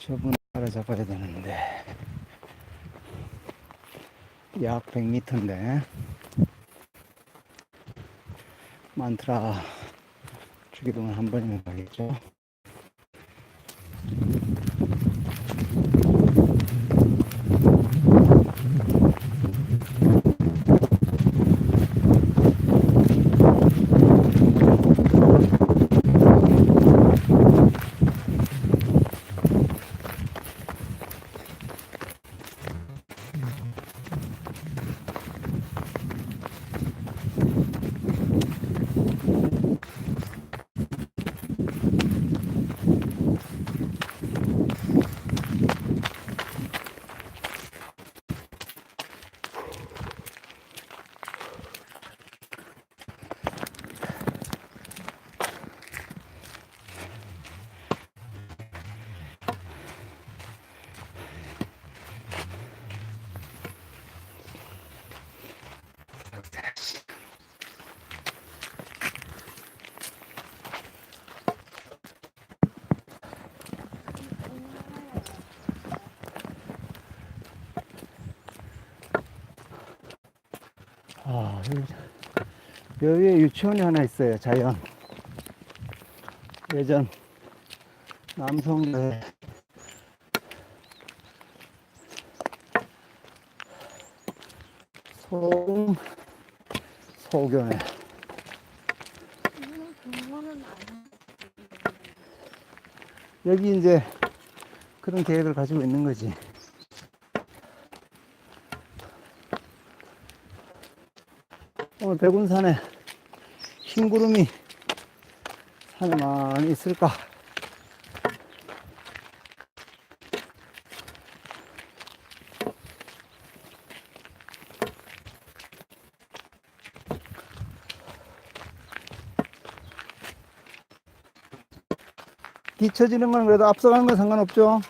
저분 따라잡아야 되는데. 약 100m인데. 많더라 주기동을 한 번이면 가겠죠 아, 여기, 여기에 유치원이 하나 있어요, 자연. 예전 남성대 소, 소견에. 여기 이제 그런 계획을 가지고 있는 거지. 오늘 백운산에 흰 구름이 산에 많이 있을까? 뒤처지는 건 그래도 앞서가는 건 상관없죠.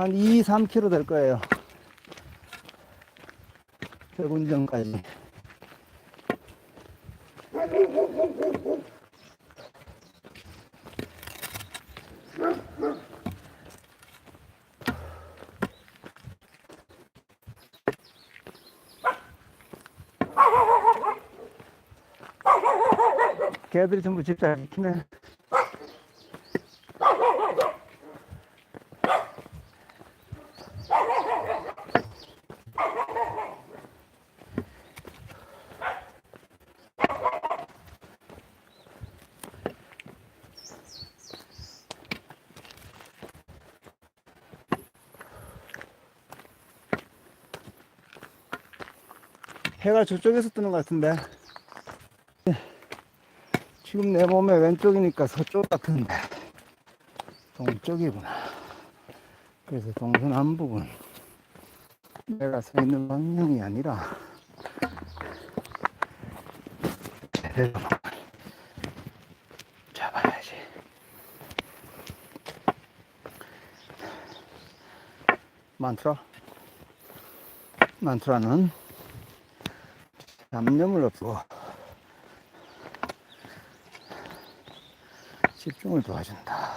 한 2, 3km 될 거예요. 백운정까지. 개들이 전부 집잘 지키네. 해가 저쪽에서 뜨는 것 같은데. 지금 내 몸의 왼쪽이니까 서쪽 같은데. 동쪽이구나. 그래서 동서남북은 내가 서 있는 방향이 아니라 잡아야지. 만트라? 만트라는 잡념을 없고 집중을 도와준다.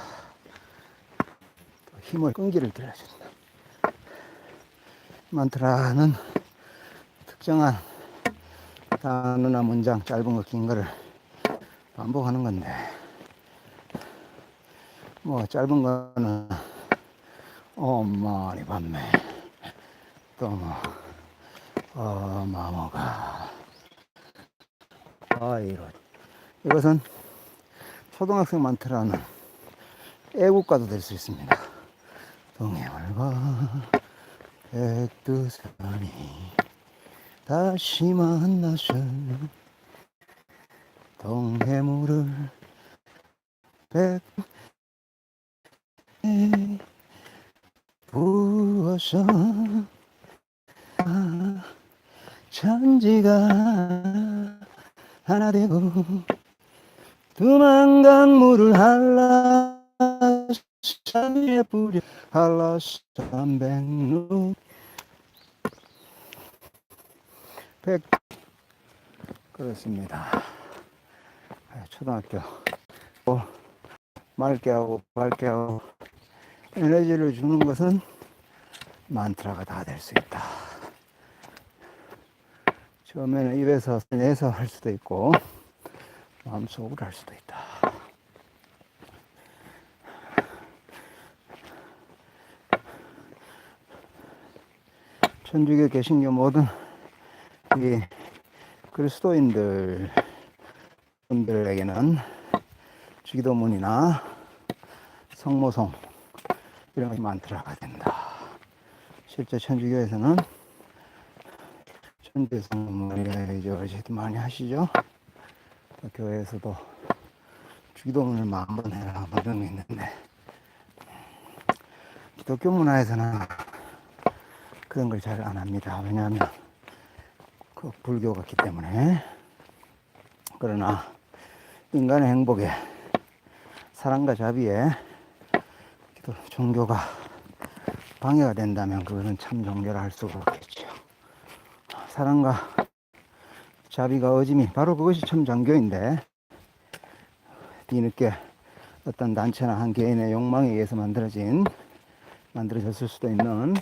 또 힘을 끈기를 들어준다. 만트라는 특정한 단어나 문장 짧은 거 긴 거를 반복하는 건데 뭐 짧은 거는 엄마니 밤매 또뭐 어마모가 아이로 이것은 초등학생 많더라는 애국가도 될 수 있습니다. 동해물과 백두산이 다시 만나서 동해물을 백 부어서 아, 천지가 하나 되고 두만 강 물을 한라산에 뿌려 한라산 백루 백 그렇습니다. 아, 초등학교 또 맑게 하고 밝게 하고 에너지를 주는 것은 만트라가 다 될 수 있다. 처음에는 입에서 내서 할 수도 있고 마음속으로 할 수도 있다. 천주교 개신교 모든 이 그리스도인들 분들에게는 주기도문이나 성모송 이런 것이 만트라가 된다. 실제 천주교에서는 천주성문이라 이제 어제도 많이 하시죠. 교회에서도 주기도문을 만번 해라 뭐 이런 게 있는데 기독교 문화에서는 그런 걸 잘 안 합니다. 왜냐하면 그 불교 같기 때문에 그러나 인간의 행복에 사랑과 자비에 또 종교가 방해가 된다면 그것은 참 종교라 할 수가 없겠죠. 사랑과 자비가 어짐이 바로 그것이 참 종교인데 뒤늦게 어떤 단체나 한 개인의 욕망에 의해서 만들어진 만들어졌을 수도 있는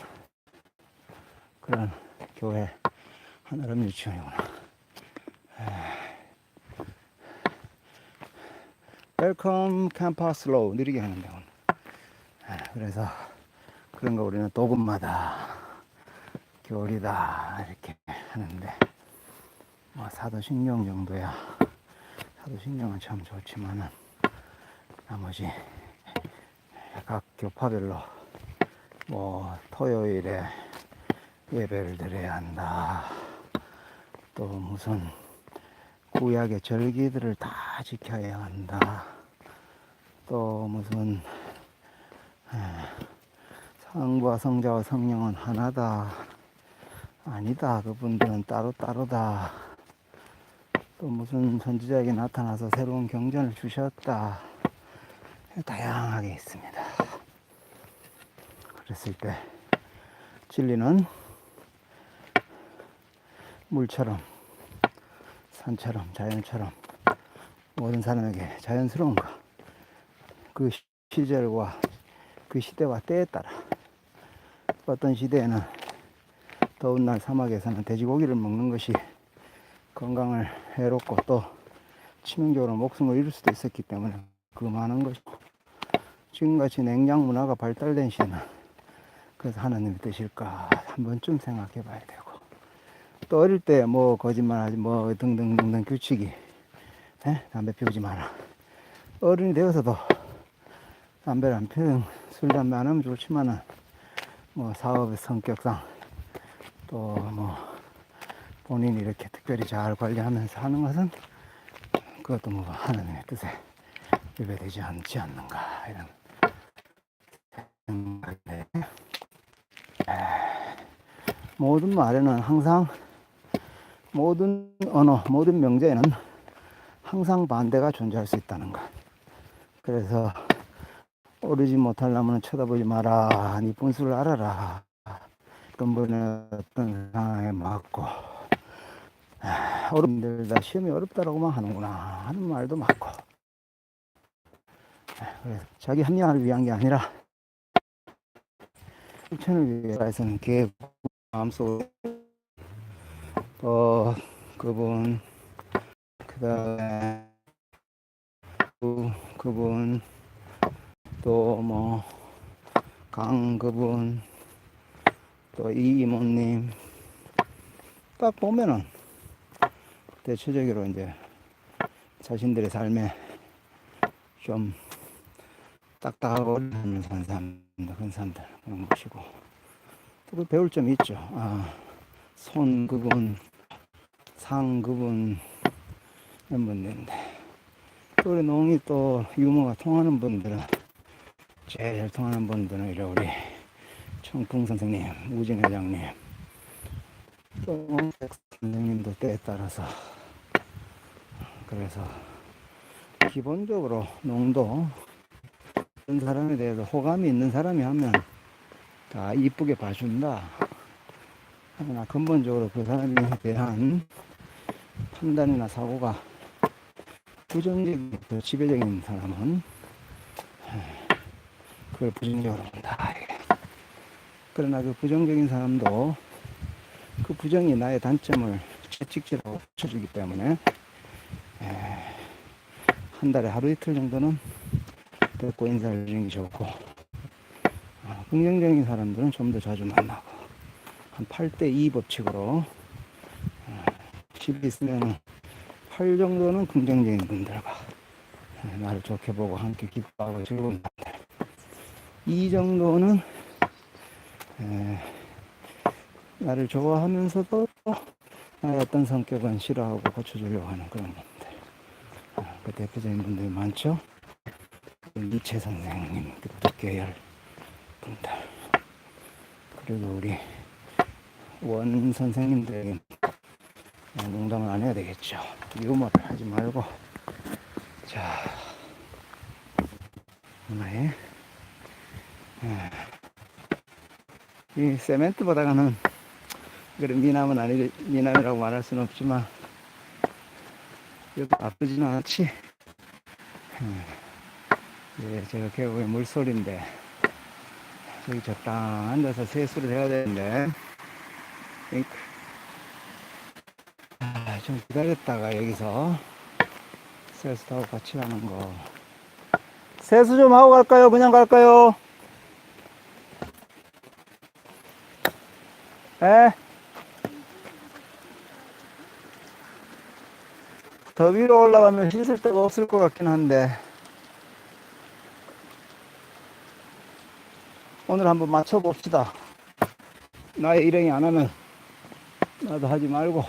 그런 교회 하나름 유치원이구나. 웰컴 캠퍼스 로우 느리게 하는데 오늘. 아, 그래서 그런 거 우리는 도금마다 교리다 이렇게 하는데 뭐 사도신경 정도야. 사도신경은 참 좋지만은 나머지 각 교파별로 뭐 토요일에 예배를 드려야 한다. 또 무슨 구약의 절기들을 다 지켜야 한다. 또 무슨 성부와 성자와 성령은 하나다. 아니다. 그분들은 따로따로다. 또 무슨 선지자에게 나타나서 새로운 경전을 주셨다. 다양하게 있습니다. 그랬을 때 진리는 물처럼 산처럼 자연처럼 모든 사람에게 자연스러운 것. 그 시절과 그 시대와 때에 따라 어떤 시대에는 더운 날 사막에서는 돼지고기를 먹는 것이 건강을 해롭고 또 치명적으로 목숨을 잃을 수도 있었기 때문에 그 많은 것이고 지금같이 냉장 문화가 발달된 시대는 그래서 하나님의 뜻일까 한 번쯤 생각해 봐야 되고 또 어릴 때 뭐 거짓말하지 뭐 등등등등 규칙이 에? 담배 피우지 마라 어른이 되어서도 담배를 안 피우는 술, 담배 안 하면 좋지만은, 뭐, 사업의 성격상, 또 뭐, 본인이 이렇게 특별히 잘 관리하면서 하는 것은, 그것도 뭐, 하나님의 뜻에 위배되지 않지 않는가, 이런 생각인데, 모든 말에는 항상, 모든 언어, 모든 명제에는 항상 반대가 존재할 수 있다는 것. 그래서, 오르지 나무는 쳐다보지 마라. 네 분수를 알아라. 근본의 어떤 상황에 맞고 어른들 다 시험이 어렵다라고만 하는구나 하는 말도 많고. 그래서 자기 합리화를 위한 게 아니라 실천을 위해서는 마음속 또 그분 그 다음에 그분 또 뭐 강 그분 또 이 이모님. 딱 보면은 대체적으로 이제 자신들의 삶에 좀 딱딱하고 어려운 사람들 그런 사람들 그런 것이고. 또 배울 점이 있죠. 아, 손 그분 상 그분 이런 분들인데. 또 우리 농이 또 유머가 통하는 분들은 제일 잘 통하는 분들은 이래 우리 청풍 선생님, 우진 회장님, 또 선생님도 때에 따라서 그래서 기본적으로 농도 그런 사람에 대해서 호감이 있는 사람이 하면 다 이쁘게 봐준다. 그러나 근본적으로 그 사람에 대한 판단이나 사고가 부정적인, 그 지배적인 사람은 그걸 부정적으로 본다. 그러나 그 부정적인 사람도 그 부정이 나의 단점을 채찍질하고 붙여주기 때문에 에, 한 달에 하루 이틀 정도는 뵙고 인사를 드리는 게 좋고 어, 긍정적인 사람들은 좀 더 자주 만나고 한 8대2 법칙으로 어, 10이 있으면 8 정도는 긍정적인 분들과 어, 나를 좋게 보고 함께 기뻐하고 즐거운 사람들 2 정도는 에, 나를 좋아하면서도 어떤 성격은 싫어하고 고쳐주려고 하는 그런 분들. 어, 그 대표적인 분들이 많죠? 이채 선생님 그쪽 계열 분들. 그리고 우리 원 선생님들에게 농담을 안 해야 되겠죠. 유머를 하지 말고. 자 하나에 이 세멘트보다는 그래 미남은 아니 미남이라고 말할 수는 없지만 여기 나쁘지는 않지 음. 예, 제가 계곡의 물소리인데 저기 적당 앉아서 세수를 해야 되는데. 아, 좀 기다렸다가 여기서 세수하고 같이 가는 거 세수 좀 하고 갈까요? 그냥 갈까요? 에? 더 위로 올라가면 씻을 데가 없을 것 같긴 한데 오늘 한번 맞춰봅시다. 나의 일행이 안 하면 나도 하지 말고.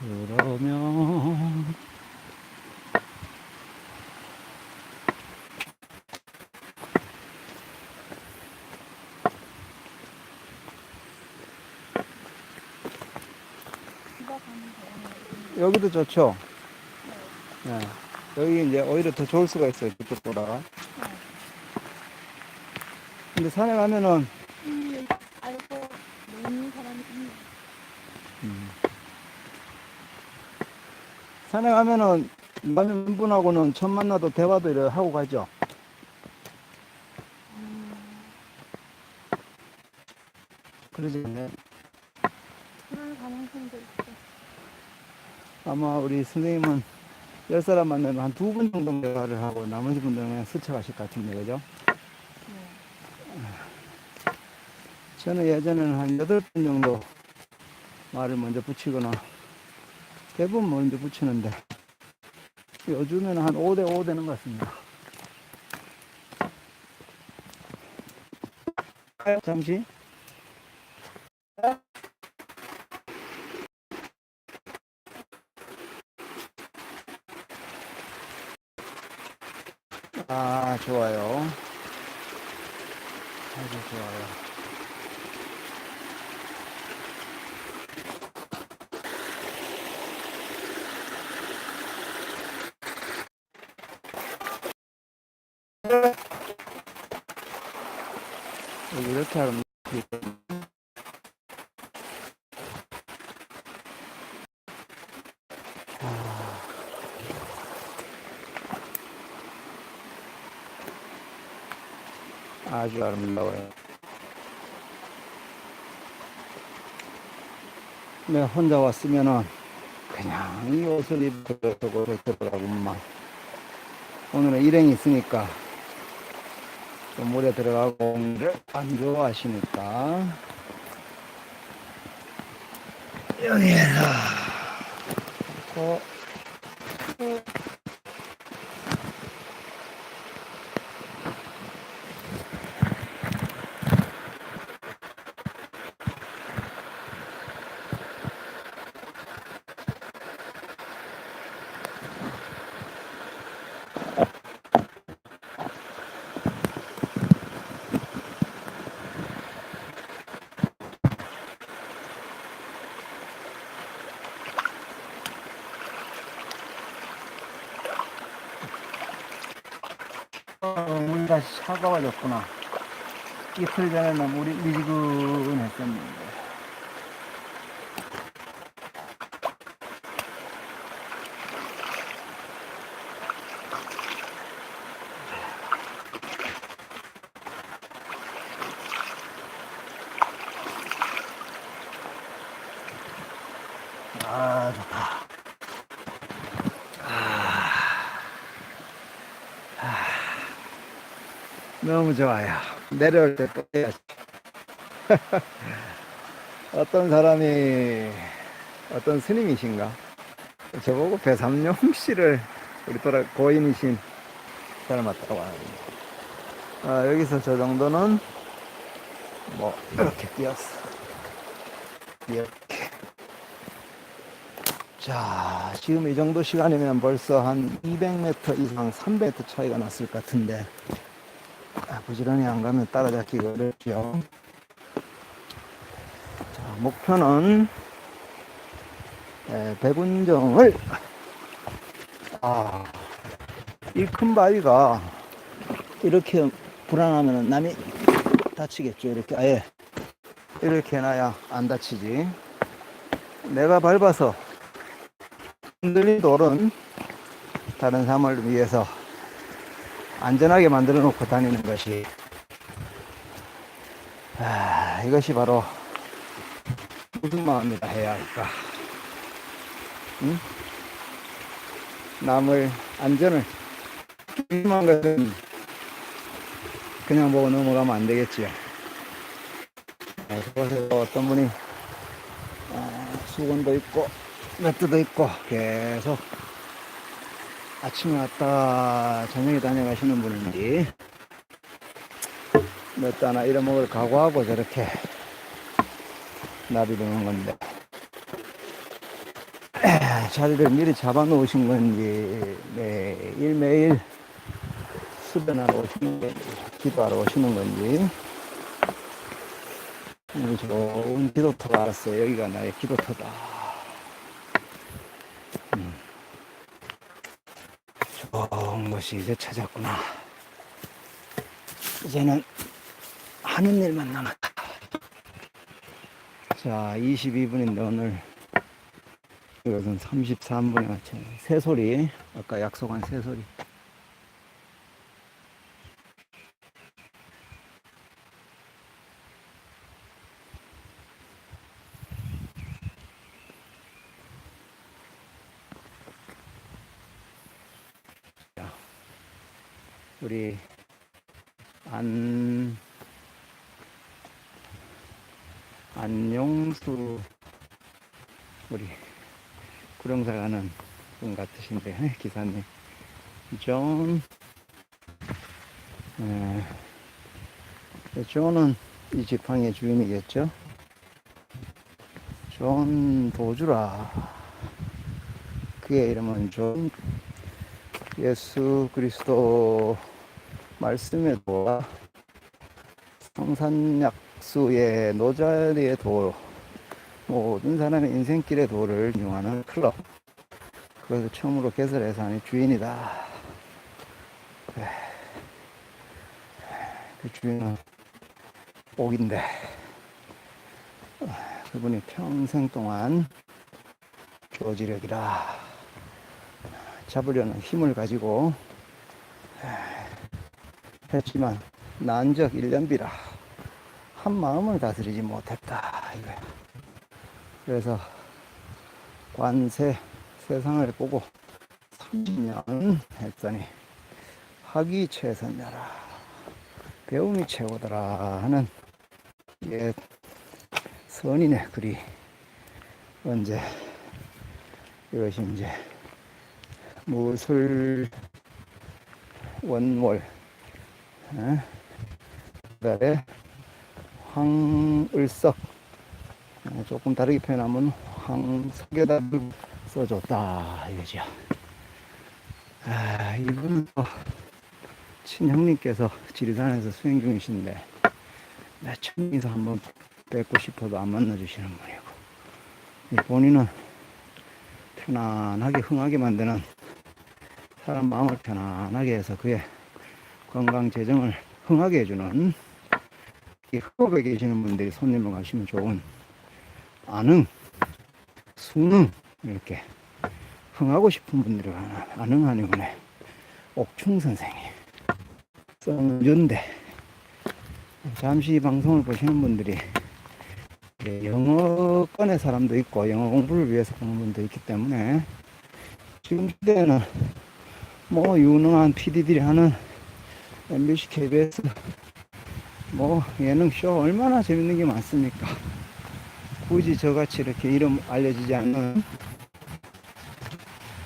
그러면 여기도 좋죠. 네. 여기 이제 오히려 더 좋을 수가 있어요. 그쪽보다. 근데 산에 가면은 음, 알고 노는 사람이 있네. 산에 가면은 남의 분하고는 처음 만나도 대화도 이렇게 하고 가죠. 음, 그러지 않나요? 그럴 가능성도 있어. 아마 우리 선생님은 열 사람 만나면 한 두 분 정도 대화를 하고 나머지 분들은 그냥 스쳐가실 것 같은데, 그죠? 네. 저는 예전에는 한 여덟 번 정도 말을 먼저 붙이거나 대부분 먼저 붙이는데 요즘에는 한 5대 5 되는 것 같습니다. 잠시. 아, 좋아요. 아주 좋아요. 여기 이렇게 하면 아주 아름다워요. 내가 혼자 왔으면은 그냥 이 옷을 입고 저곳에 들어가고만 오늘은 일행이 있으니까 또 물에 들어가고 안 좋아하시니까. 여기에서 또 어, 다시 차가워졌구나. 이틀 전에는 물이 미지근했었는데. 좋아요. 내려올 때 또 해야지. 어떤 사람이, 어떤 스님이신가? 저보고 배삼룡 씨를 우리 또래 고인이신 닮았다고 하거든요. 아, 여기서 저 정도는 뭐, 이렇게 띄었어. 이렇게. 자, 지금 이 정도 시간이면 벌써 한 200m 이상, 300m 차이가 났을 것 같은데, 아, 부지런히 안 가면 따라잡기가 어렵죠. 자, 목표는 에, 백운정을 아, 이 큰 바위가 이렇게 불안하면 남이 다치겠죠. 이렇게 아예 이렇게 해놔야 안 다치지. 내가 밟아서 흔들린 돌은 다른 사람을 위해서 안전하게 만들어 놓고 다니는 것이 아, 이것이 바로 무슨 마음이라 해야 할까? 응? 남을 안전을 조심한 것은 그냥 보고 넘어가면 안 되겠지요. 네, 그곳에서 어떤 분이 아, 수건도 있고 매트도 있고 계속 아침에 왔다 저녁에 다녀가시는 분인지 매트 하나 잃어먹을 각오하고 저렇게 나비를 놓은 건데. 자리를 미리 잡아 놓으신 건지 매일 매일 수변하러 오시는 건지 기도하러 오시는 건지. 좋은 기도터가 알았어요. 여기가 나의 기도터다 음. 좋은 곳이 이제 찾았구나. 이제는 하는 일만 남았다. 자 22분인데 오늘 이것은 33분에 맞춰 새소리 아까 약속한 새소리 자, 우리 안 안용수 우리 구룡사 가는 분 같으신데 기사님. 존 에, 존은 이 지팡이의 주인이겠죠? 존 도주라. 그의 이름은 존 예수 그리스도 말씀의 도와 성산약수의 노자리의 도 모든 사람의 인생길의 도를 이용하는 클럽. 그것을 처음으로 개설해서 하는 주인이다. 네. 그 주인은 옥인데, 그분이 평생 동안 교지력이라 잡으려는 힘을 가지고 했지만 난적 일년비라 한 마음을 다스리지 못했다. 그래서 관세 세상을 보고 30년 했더니 학이 최선녀라. 배움이 최고더라 하는 옛 선인의 글이 언제 이것이 이제 무술 원월 어? 그다음에 황을석. 어, 조금 다르게 표현하면 황석에다를 써줬다 이거죠. 아 이분은 또 친형님께서 지리산에서 수행 중이신데 나 처음에서 한번 뵙고 싶어도 안 만나주시는 분이고 이 본인은 편안하게 흥하게 만드는 사람 마음을 편안하게 해서 그의 건강 재정을 흥하게 해주는 이 흑업에 계시는 분들이 손님을 가시면 좋은 아능, 수능 이렇게 흥하고 싶은 분들이 이분의 옥충 선생이 써준데 잠시 이 방송을 보시는 분들이 영어권의 사람도 있고 영어 공부를 위해서 보는 분도 있기 때문에 지금 시대에는 뭐 유능한 PD들이 하는 MBC, KBS 뭐 예능 쇼 얼마나 재밌는 게 많습니까? 굳이 저같이 이렇게 이름 알려지지 않는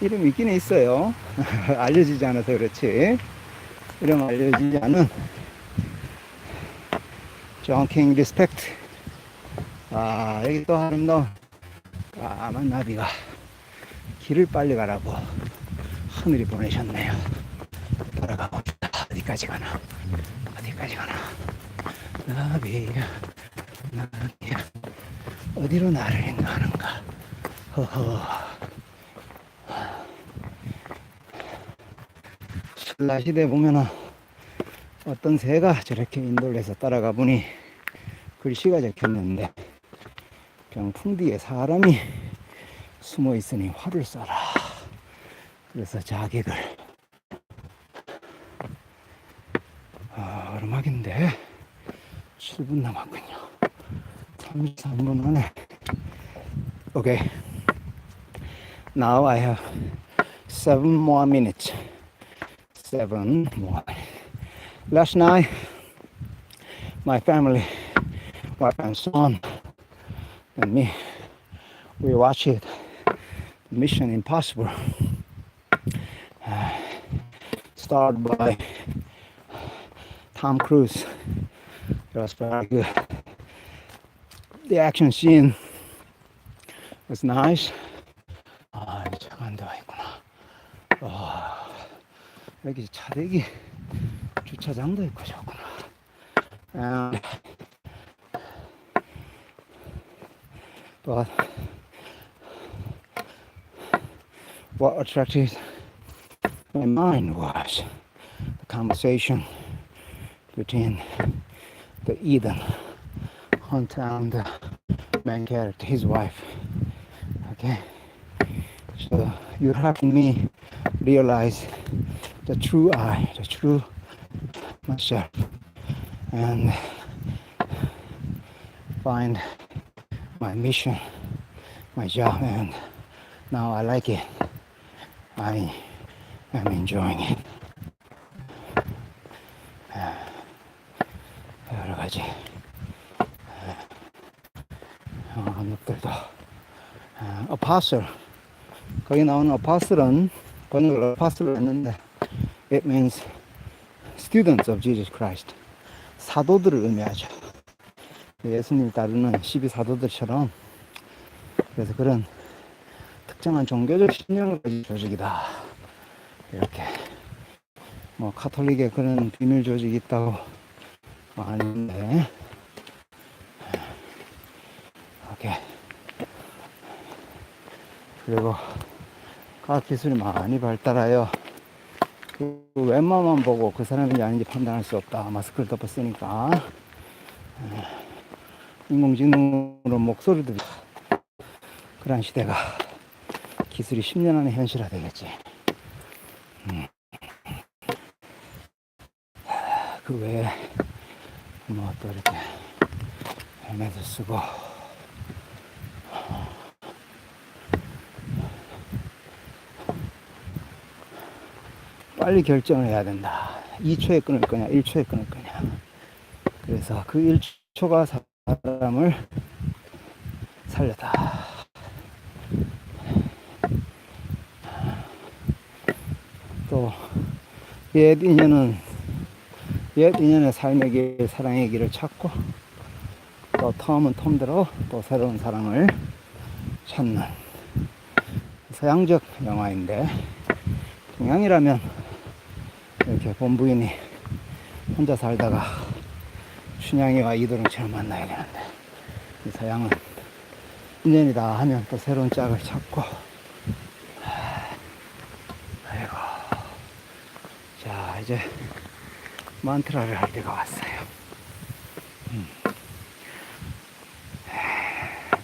이름 있긴 있어요. 알려지지 않아서 그렇지. 이름 알려지지 않은 존킹 리스펙트. 아 여기 또 아름다운 까만 나비가 길을 빨리 가라고 하늘이 보내셨네요. 따라가 봅시다. 어디까지 가나? 어디까지 가나? 나비야, 나비야, 어디로 나를 인도하는가? 허허. 신라 시대 보면은 어떤 새가 저렇게 인도를 해서 따라가 보니 글씨가 적혔는데 병풍 뒤에 사람이 숨어 있으니 화를 쏴라. 그래서 자객을 아, 오르막인데 7분 남았군요. Okay. Now I have seven more minutes. Seven more. Last night, my family, wife and son, and me, we watched it. Mission Impossible. Uh, started by Tom Cruise. It was very good The action scene was nice. 아, 이 차가 안 들어가 있구나. 와, 여기 차대기 주차장도 있고 좋구나. And, but what attracted my mind was the conversation between the Eden Hunter and the character, his wife. Okay, so you're helping me realize the true I, the true myself, and find my mission, my job, and now I like it. I am enjoying it. 어파슬 거기 나오는 어파슬은 번역을 어파슬로 했는데 it means students of Jesus Christ. 사도들을 의미하죠. 예수님 따르는 12사도들처럼. 그래서 그런 특정한 종교적 신념을 가진 조직이다. 이렇게. 뭐 카톨릭에 그런 비밀 조직이 있다고 뭐 아닌데 오케이 그리고 과학 기술이 많이 발달하여 그 웬만만 보고 그 사람인지 아닌지 판단할 수 없다. 마스크를 덮어 쓰니까. 인공지능으로 목소리도 그런 시대가 기술이 10년 안에 현실화 되겠지. 음. 그 외에 뭐 또 이렇게 헬멧을 쓰고 빨리 결정을 해야 된다. 2초에 끊을 거냐, 1초에 끊을 거냐. 그래서 그 1초가 사람을 살렸다. 또, 옛 인연은, 옛 인연의 삶의 길, 사랑의 길을 찾고, 또 텀은 텀대로 또 새로운 사랑을 찾는 서양적 영화인데, 동양이라면 이렇게 본부인이 혼자 살다가 춘향이와 이도령처럼 만나야 되는데 이 서양은 인연이다 하면 또 새로운 짝을 찾고 하, 아이고 자 이제 만트라를 할 때가 왔어요 음. 하,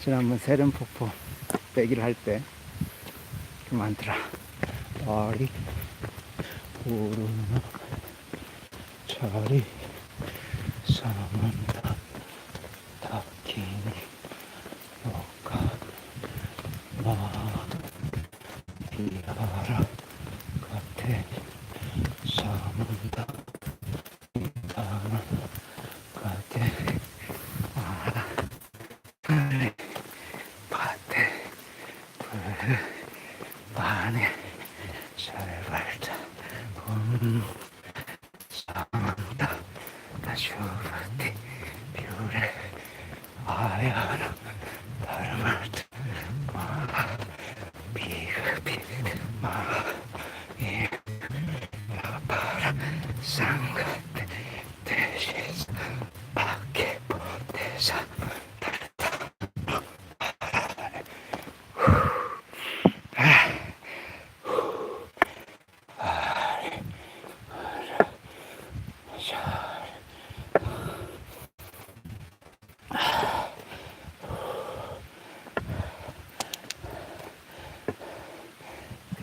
지난번 세련폭포 빼기를 할 때 그 만트라 달이 부르는 자리 사만 Mm-hmm.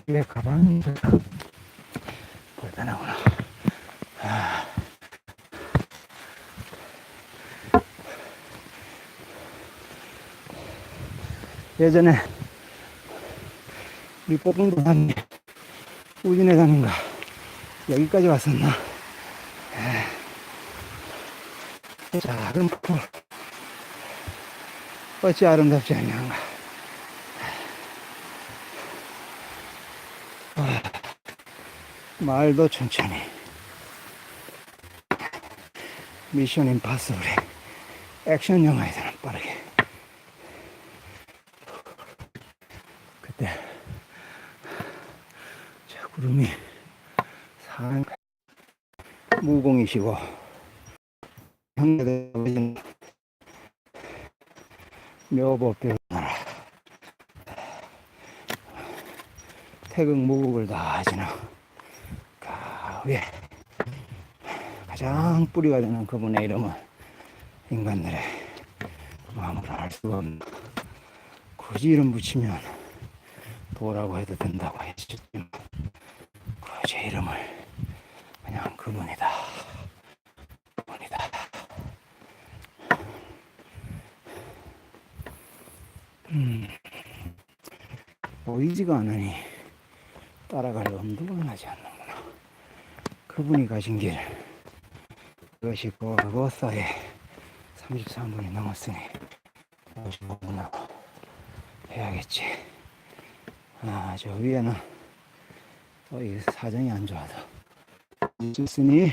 왜 가방이 벌다 나오나. 아. 예전에 우리 뽀뽕도 갔네. 우진에 가는가 여기까지 왔었나? 에. 작은 폭포 어찌 아름답지 않냐가 말도 천천히 미션 임파서블의 액션 영화에서는 빠르게. 그때 저 구름이 산 무공이시고 형제들 묘법대로 태극 무국을 다가 위에 가장 뿌리가 되는 그분의 이름은 인간들의 마음으로 알 수가 없는 굳이 이름 붙이면 도라고 해도 된다고 했었지만 그제 이름을 그냥 그분이다. 음. 보이지가 않으니 따라갈 엄두가 나지 않는구나 그분이 가신 길. 그것이 골고사에 33분이 넘었으니 55분하고 해야겠지. 아 저 위에는 또 이 사정이 안 좋아서. 있으니